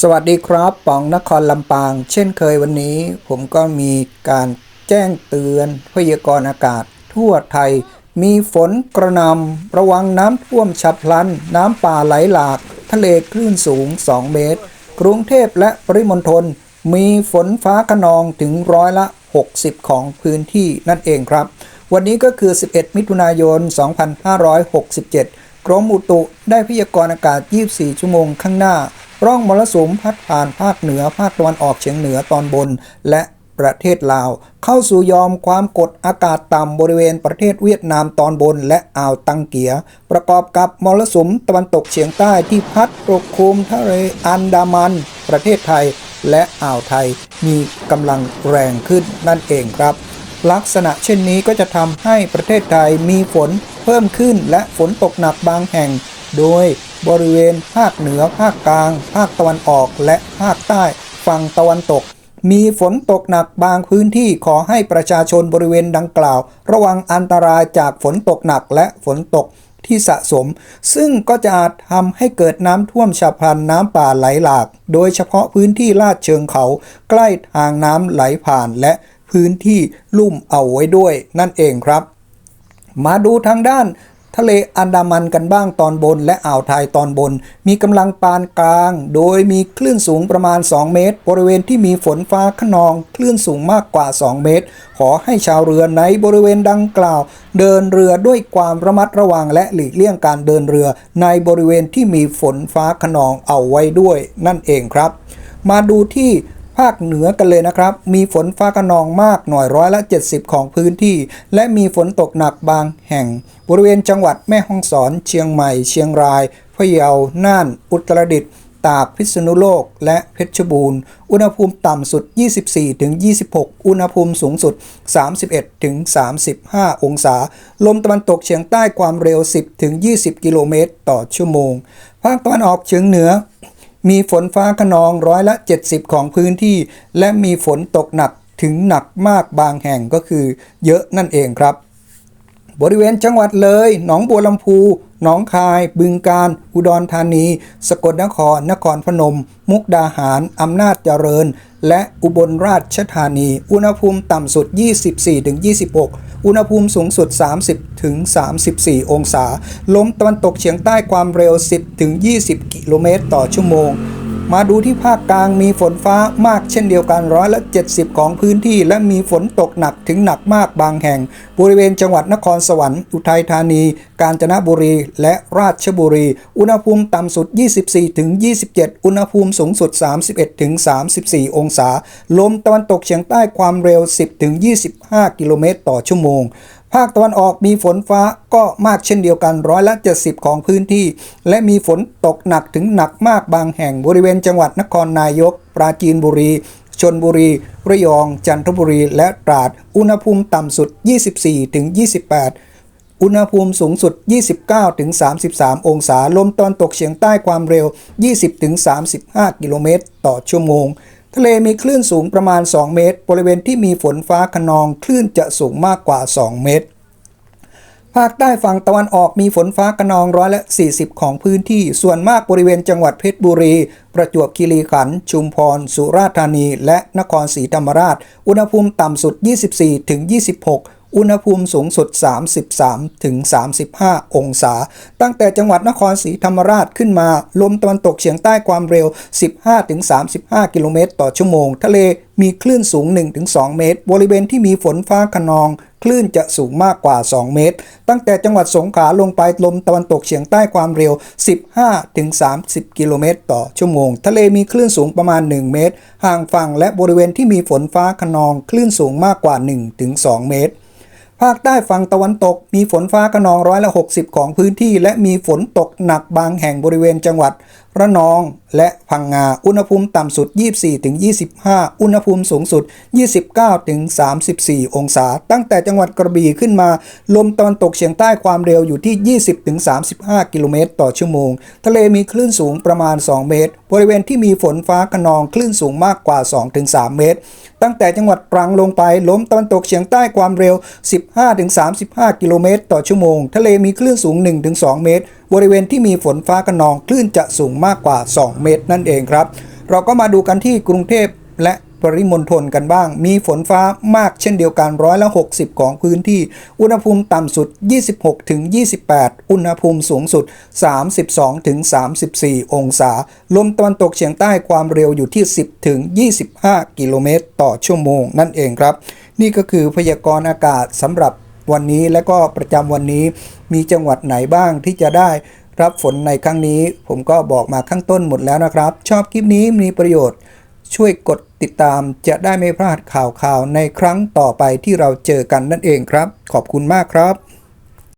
สวัสดีครับป๋องนครลำปาง เช่นเคยวันนี้ ผมก็มีการแจ้งเตือนพยากรณ์อากาศ ทั่วไทย มีฝนกระนำระวังน้ำท่วมฉับพลัน น้ำป่าไหลหลาก ทะเลคลื่นสูง 2 เมตร กรุงเทพและปริมณฑลมีฝนฟ้าขนองถึงร้อยละ 60 ของพื้นที่นั่นเองครับ วันนี้ก็คือ 11 มิถุนายน 2567 กรมอุตุได้พยากรณ์อากาศ 24 ชั่วโมงข้างหน้า ร่องมรสุมพัดผ่านภาคเหนือภาคตะวันออกเฉียงเหนือตอนบน และประเทศลาว เข้าสู่ยอมความกดอากาศต่ำบริเวณประเทศเวียดนามตอนบนและอ่าวตังเกีย ประกอบกับมรสุมตะวันตกเฉียงใต้ที่พัดปกคลุมทะเลอันดามัน ประเทศไทยและอ่าวไทยมีกำลังแรงขึ้นนั่นเองครับ ลักษณะเช่นนี้ก็จะทำให้ประเทศไทยมีฝนเพิ่มขึ้นและฝนตกหนักบางแห่ง โดยบริเวณภาคเหนือภาคกลาง ภาคตะวันออกและภาคใต้ฝั่งตะวันตก มีฝนตกหนักบางพื้นที่ขอให้ประชาชนบริเวณดังกล่าว ระวังอันตรายจากฝนตกหนักและฝนตกที่สะสม ซึ่งก็จะอาจทำให้เกิดน้ำท่วมฉับพลันน้ำป่าไหลหลาก โดยเฉพาะพื้นที่ลาดเชิงเขา ใกล้ทางน้ำไหลผ่านและพื้นที่ลุ่มเอาไว้ด้วยนั่นเองครับ มาดูทางด้าน ทะเลอันดามันกันบ้างตอนบนและอ่าวไทยตอนบน มีกำลังปานกลาง โดยมีคลื่นสูงประมาณ 2 เมตร บริเวณที่มีฝนฟ้าขนอง คลื่นสูงมากกว่า 2 เมตร ขอให้ชาวเรือในบริเวณดังกล่าว เดินเรือด้วยความระมัดระวังและหลีกเลี่ยงการเดินเรือในบริเวณที่มีฝนฟ้าขนองเอาไว้ด้วย นั่นเองครับ มาดูที่ ภาคเหนือกันเลยนะครับ มีฝนฟ้าขนองมากหน่อยร้อยละ 70 ของพื้นที่ และมีฝนตกหนักบางแห่ง บริเวณจังหวัดแม่ฮ่องสอน เชียงใหม่ เชียงราย พะเยา น่าน อุตรดิตถ์ตาก พิษณุโลก และเพชรบูรณ์ อุณหภูมิต่ำสุด 24-26 อุณหภูมิสูงสุด 31-35 องศา ลมตะวันตกเฉียงใต้ความเร็ว 10-20 กิโลเมตรต่อชั่วโมง ภาคตะวันออกเฉียงเหนือ มีฝนฟ้าขนองร้อยละ 70 ของพื้นที่ และมีฝนตกหนักถึงหนักมากบางแห่งก็คือ เยอะนั่นเองครับ บริเวณจังหวัดเลย หนองบัวลำพู หนองคาย บึงกาฬ อุดรธานี สกลนคร นครพนม มุกดาหาร อำนาจเจริญ และอุบลราชธานี อุณหภูมิต่ำสุด 24-26 อุณหภูมิสูงสุด 30-34 องศา ลมตะวันตกเฉียงใต้ความเร็ว 10-20 กิโลเมตรต่อชั่วโมง มาดูที่ภาคกลางมีฝนฟ้ามากเช่นเดียวกันร้อยละ 70 ของพื้นที่ และมีฝนตกหนักถึงหนักมากบางแห่ง บริเวณจังหวัดนครสวรรค์ อุทัยธานี กาญจนบุรี และราชบุรี อุณหภูมิต่ำสุด 24-27 อุณหภูมิสูงสุด 31-34 องศา ลมตะวันตกเฉียงใต้ความเร็ว 10-25 กิโลเมตรต่อชั่วโมง ภาคตะวันออกมีฝนฟ้าก็มากเช่นเดียวกันร้อยละ 70 ของพื้นที่ และมีฝนตกหนักถึงหนักมากบางแห่งบริเวณจังหวัดนครนายก ปราจีนบุรีชนบุรี ระยอง จันทบุรี และตราด อุณหภูมิต่ำสุด 24-28 อุณหภูมิสูงสุด 29-33 องศา ลมตอนตกเฉียงใต้ความเร็ว 20-35 กิโลเมตรต่อชั่วโมง ทะเลมีคลื่นสูงประมาณ 2 เมตร บริเวณที่มีฝนฟ้าขนองคลื่นจะสูงมากกว่า 2 เมตร ภาคใต้ฝั่งตะวันออกมีฝนฟ้าขนองร้อยละ 40 ของพื้นที่ ส่วนมากบริเวณจังหวัดเพชรบุรี ประจวบคีรีขันธ์ชุมพร สุราษฎร์ธานี และนครศรีธรรมราช อุณหภูมิต่ำสุด 24-26 อุณหภูมิสูงสุด 33-35 องศา ตั้งแต่จังหวัดนครศรีธรรมราชขึ้นมา ลมตะวันตกเฉียงใต้ความเร็ว 15-35 กิโลเมตรต่อชั่วโมง ทะเลมีคลื่นสูง 1-2 เมตร บริเวณที่มีฝนฟ้าขนอง คลื่นจะสูงมากกว่า 2 เมตร ตั้งแต่จังหวัดสงขลาลงไปลมตะวันตกเฉียงใต้ความเร็ว 15-30 กิโลเมตรต่อชั่วโมง ทะเลมีคลื่นสูงประมาณ 1 เมตร ห่างฝั่งและบริเวณที่มีฝนฟ้าขนอง คลื่นสูงมากกว่า 1-2 เมตร ภาคใต้ฝั่งตะวันตก มีฝนฟ้าขนองร้อยละ 60 ของพื้นที่ และมีฝนตกหนักบางแห่งบริเวณจังหวัด ระนองและพังงา อุณหภูมิต่ำสุด 24-25 อุณหภูมิสูงสุด 29-34 องศา ตั้งแต่จังหวัดกระบี่ขึ้นมา ลมตะวันตกเฉียงใต้ความเร็วอยู่ที่ 20-35 กิโลเมตรต่อชั่วโมง ทะเลมีคลื่นสูงประมาณ 2 เมตร บริเวณที่มีฝนฟ้าขนองคลื่นสูงมากกว่า 2-3 เมตร ตั้งแต่จังหวัดตรังลงไป ลมตะวันตกเฉียงใต้ความเร็ว 15-35 กิโลเมตรต่อชั่วโมง ทะเลมีคลื่นสูง 1-2 เมตรบริเวณที่มีฝนฟ้าขนองคลื่นจะสูงมากกว่า 2 เมตรนั่นเองครับ เราก็มาดูกันที่กรุงเทพและปริมณฑลกันบ้าง มีฝนฟ้ามากเช่นเดียวกันร้อยละ60 ของพื้นที่ อุณหภูมิต่ำสุด 26-28 อุณหภูมิสูงสุด 32-34 องศา ลมตะวันตกเฉียงใต้ความเร็วอยู่ที่ 10-25 กิโลเมตรต่อชั่วโมงนั่นเองครับ นี่ก็คือพยากรณ์อากาศสำหรับ วันนี้และก็ประจำวันนี้มีจังหวัดไหนบ้างที่จะได้รับฝนในครั้งนี้ ผมก็บอกมาข้างต้นหมดแล้วนะครับ ชอบคลิปนี้มีประโยชน์ช่วยกดติดตามจะได้ไม่พลาดข่าวข่าวในครั้งต่อไปที่เราเจอกันนั่นเองครับ ขอบคุณมากครับ